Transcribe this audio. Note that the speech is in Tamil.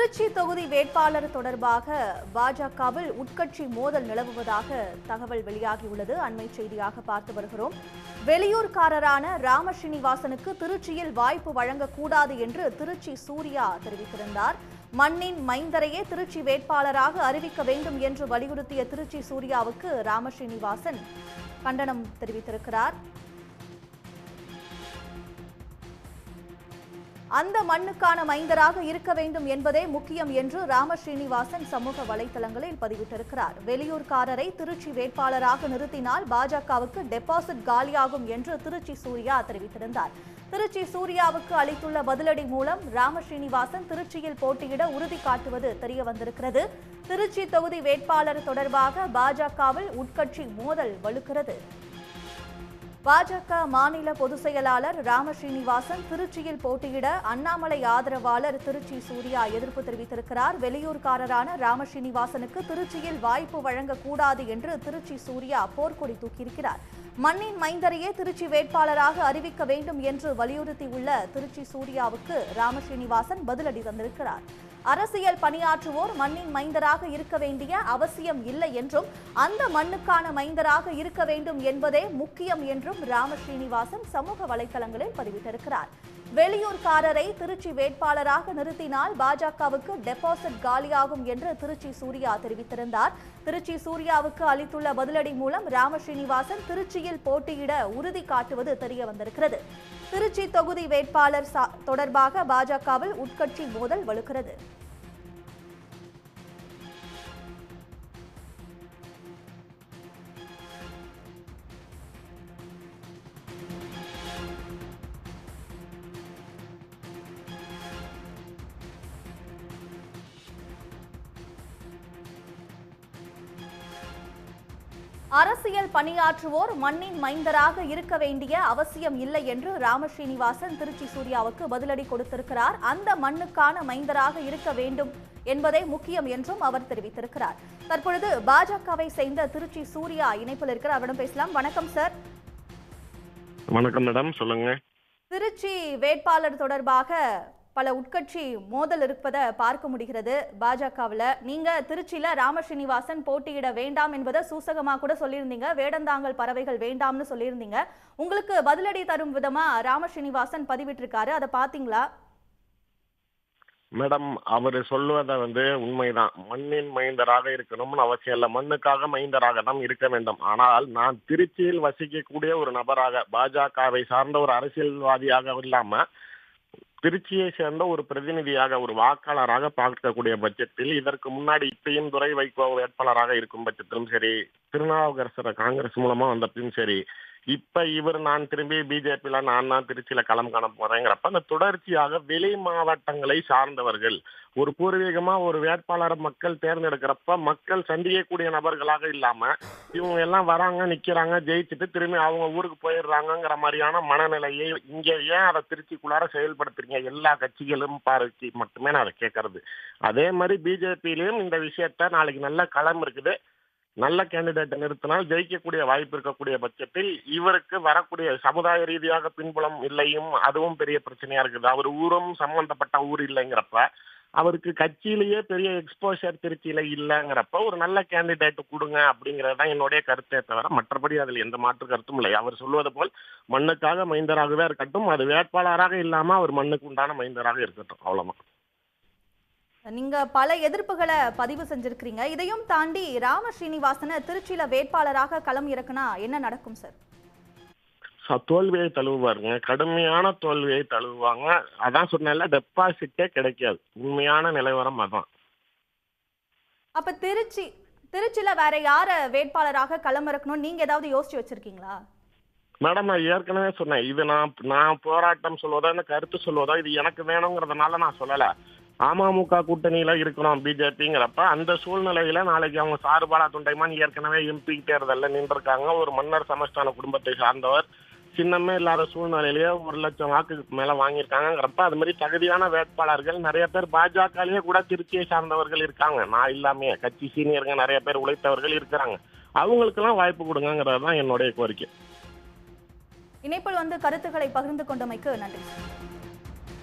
திருச்சி தொகுதி வேட்பாளர் தொடர்பாக பாஜகவில் உட்கட்சி மோதல் நிலவுவதாக தகவல் வெளியாகியுள்ளது. அண்மை செய்தியாக பார்த்து வருகிறோம். வெளியூர்காரரான ராம ஸ்ரீனிவாசனுக்கு திருச்சியில் வாய்ப்பு வழங்கக்கூடாது என்று திருச்சி சூர்யா தெரிவித்திருந்தார். மண்ணின் மைந்தரையே திருச்சி வேட்பாளராக அறிவிக்க வேண்டும் என்று வலியுறுத்திய திருச்சி சூர்யாவுக்கு ராமஸ்ரீனிவாசன் கண்டனம் தெரிவித்திருக்கிறார். அந்த மண்ணுக்கான மைந்தராக இருக்க வேண்டும் என்பதே முக்கியம் என்று ராம ஸ்ரீனிவாசன் சமூக வலைதளங்களில் பதிவிட்டிருக்கிறார். வெளியூர்காரரை திருச்சி வேட்பாளராக நிறுத்தினால் பாஜகவுக்கு டெபாசிட் காலியாகும் என்று திருச்சி சூர்யா தெரிவித்திருந்தார். திருச்சி சூர்யாவுக்கு அளித்துள்ள பதிலடி மூலம் ராம ஸ்ரீனிவாசன் திருச்சியில் போட்டியிட உறுதி காட்டுவது தெரிய வந்திருக்கிறது திருச்சி தொகுதி வேட்பாளர் தொடர்பாக பாஜகவில் உட்கட்சி மோதல் வலுக்கிறது. பாஜக மாநில பொதுச் செயலாளர் ராம ஸ்ரீனிவாசன் திருச்சியில் போட்டியிட அண்ணாமலை ஆதரவாளர் திருச்சி சூர்யா எதிர்ப்பு தெரிவித்திருக்கிறார். வெளியூர்காரரான ராம ஸ்ரீனிவாசனுக்கு திருச்சியில் வாய்ப்பு வழங்கக்கூடாது என்று திருச்சி சூர்யா போர்க்கொடி தூக்கியிருக்கிறார். மண்ணின் மைந்தரையே திருச்சி வேட்பாளராக அறிவிக்க வேண்டும் என்று வலியுறுத்தியுள்ள திருச்சி சூர்யாவுக்கு ராம ஸ்ரீனிவாசன் பதிலடி தந்திருக்கிறார். அரசியல் பணியாற்றுவோர் மண்ணின் மைந்தராக இருக்க வேண்டிய அவசியம் இல்லை என்றும் அந்த மண்ணுக்கான மைந்தராக இருக்க வேண்டும் என்பதே முக்கியம் என்றும் ராம ஸ்ரீனிவாசன் சமூக வலைதளங்களில் பதிவிட்டிருக்கிறார். வெளியூர்காரரை திருச்சி வேட்பாளராக நிறுத்தினால் பாஜகவுக்கு டெபாசிட் காலியாகும் என்று திருச்சி சூர்யா தெரிவித்திருந்தார். திருச்சி சூர்யாவுக்கு அளித்துள்ள பதிலடி மூலம் ராம ஸ்ரீனிவாசன் திருச்சியில் போட்டியிட உறுதி காட்டுவது தெரிய வந்திருக்கிறது திருச்சி தொகுதி வேட்பாளர் சா- தொடர்பாக பாஜகவில் உட்கட்சி மோதல் வலுக்கிறது. அரசியல் பணியாற்றுவோர் மண்ணின் மைந்தராக இருக்க வேண்டிய அவசியம் இல்லை என்று ராம ஸ்ரீனிவாசன் திருச்சி சூர்யாவுக்கு பதிலடி கொடுத்திருக்கிறார். அந்த மண்ணுக்கான மைந்தராக இருக்க வேண்டும் என்பதே முக்கியம் என்றும் அவர் தெரிவித்திருக்கிறார். தற்பொழுது பாஜகவை சேர்ந்த திருச்சி சூர்யா இணைப்பில் இருக்கிற அவரிடம் பேசலாம். வணக்கம் சார். வணக்கம் மேடம். சொல்லுங்க. திருச்சி வேட்பாளர் தொடர்பாக பல உட்கட்சி மோதல் இருப்பதை பார்க்க முடிகிறது. பாஜகவில் நீங்க திருச்சியில் ராமஸ்ரீனிவாசன் போட்டியிட வேண்டாம் என்பதை சூசகமா கூட சொல்லியிருந்தீங்க. வேடந்தாங்கல் பறவைகள் வேண்டாம்னு சொல்லியிருந்தீங்க. உங்களுக்கு பதிலடி தரும் விதமா ராமஸ்ரீனிவாசன் பதிவிட்டிருக்காரு. அதை பாத்தீங்களா மேடம் அவர் சொல்லுவதை வந்து உண்மைதான். மண்ணின் மைந்தராக இருக்கணும்னு அவசியம் இல்லை. மண்ணுக்காக மைந்தராக தான் இருக்க வேண்டும். ஆனால் நான் திருச்சியில் வசிக்கக்கூடிய ஒரு நபராக பாஜகவை சார்ந்த ஒரு அரசியல்வாதியாக இல்லாம திருச்சியை சேர்ந்த ஒரு பிரதிநிதியாக ஒரு வாக்காளராக பார்க்கக்கூடிய பட்சத்தில் இதற்கு முன்னாடி இப்பயும் துறை வைகோ வேட்பாளராக இருக்கும் பட்சத்திலும் சரி திருநாவுக்கரசர் காங்கிரஸ் மூலமா வந்தப்பையும் சரி இப்ப இவர் நான் திரும்பி பிஜேபியில நான் தான் திருச்சியில களம் காண போறேங்கிறப்ப அந்த தொடர்ச்சியாக வெளி மாவட்டங்களை சார்ந்தவர்கள் ஒரு பூர்வீகமா ஒரு வேட்பாளரை மக்கள் தேர்ந்தெடுக்கிறப்ப மக்கள் சந்திக்கக்கூடிய நபர்களாக இல்லாம இவங்க எல்லாம் வராங்க நிக்கிறாங்க ஜெயிச்சுட்டு திரும்பி அவங்க ஊருக்கு போயிடுறாங்கங்கிற மாதிரியான மனநிலையை இங்க ஏன் அதை திருச்சிக்குள்ளார செயல்படுத்துறீங்க? எல்லா கட்சிகளும் பாருக்கு மட்டுமே நான் அதை கேட்கறது. அதே மாதிரி பிஜேபியிலையும் இந்த விஷயத்த நாளைக்கு நல்ல களம் இருக்குது. நல்ல கேண்டிடேட்டை நிறுத்தினால் ஜெயிக்கக்கூடிய வாய்ப்பு இருக்கக்கூடிய பட்சத்தில் இவருக்கு வரக்கூடிய சமுதாய ரீதியாக பின்புலம் இல்லையும் அதுவும் பெரிய பிரச்சனையா இருக்குது. அவர் ஊரும் சம்பந்தப்பட்ட ஊர் இல்லைங்கிறப்ப அவருக்கு கட்சியிலேயே பெரிய எக்ஸ்போஷர் திருச்சியில இல்லைங்கிறப்ப ஒரு நல்ல கேண்டிடேட் கொடுங்க அப்படிங்கிறது தான் என்னுடைய கருத்தே தவிர மற்றபடி அதில் எந்த மாற்று கருத்தும் இல்லை. அவர் சொல்வது போல் மண்ணுக்காக மைந்தராகவே இருக்கட்டும் அது வேட்பாளராக இல்லாம அவர் மண்ணுக்கு உண்டான மைந்தராக இருக்கட்டும். அவ்வளவுதான். நீங்க பல எதிர்ப்புகளை பதிவு செஞ்சிருக்கிறீங்க. இதையும் தாண்டி ராம ஸ்ரீனிவாசனை திருச்சியில வேட்பாளராக களம் இறக்குனா என்ன நடக்கும் சார்? தோல்வியை தழுவுவாருங்க. கடுமையான தோல்வியை தழுவுவாங்க. அதான் சொன்னேன்ல டெபாசிட்டே கிடைக்காது. உண்மையான நிலவரம் அதான். அப்ப திருச்சி திருச்சியில வேற யார வேட்பாளராக களம் இறக்கணும் நீங்க ஏதாவது யோசிச்சு வச்சிருக்கீங்களா? மேடம் நான் ஏற்கனவே சொன்னேன். இது நான் நான் போராட்டம் சொல்வதோ இந்த கருத்து சொல்வதோ இது எனக்கு வேணுங்கிறதுனால நான் சொல்லல. அமமுக கூட்டணியில இருக்கணும் பிஜேபிங்கிறப்ப அந்த சூழ்நிலையில நாளைக்கு அவங்க சார்பாலா துண்டைமான் ஏற்கனவே எம்பி தேர்தலில் நின்றுருக்காங்க. ஒரு மன்னர் சமஸ்தான குடும்பத்தை சார்ந்தவர். சின்னமே இல்லாத சூழ்நிலையிலேயே ஒரு லட்சம் வாக்குக்கு மேல வாங்கியிருக்காங்கிறப்ப அது மாதிரி தகுதியான வேட்பாளர்கள் நிறைய பேர் பாஜகலயே கூட திருச்சியை சார்ந்தவர்கள் இருக்காங்க. நான் இல்லாமே கட்சி சீனியருங்க நிறைய பேர் உழைத்தவர்கள் இருக்கிறாங்க. அவங்களுக்கெல்லாம் வாய்ப்பு கொடுங்கிறது தான் என்னுடைய கோரிக்கை. இணைப்பில் வந்து கருத்துக்களை பகிர்ந்து கொண்டமைக்கு நன்றி.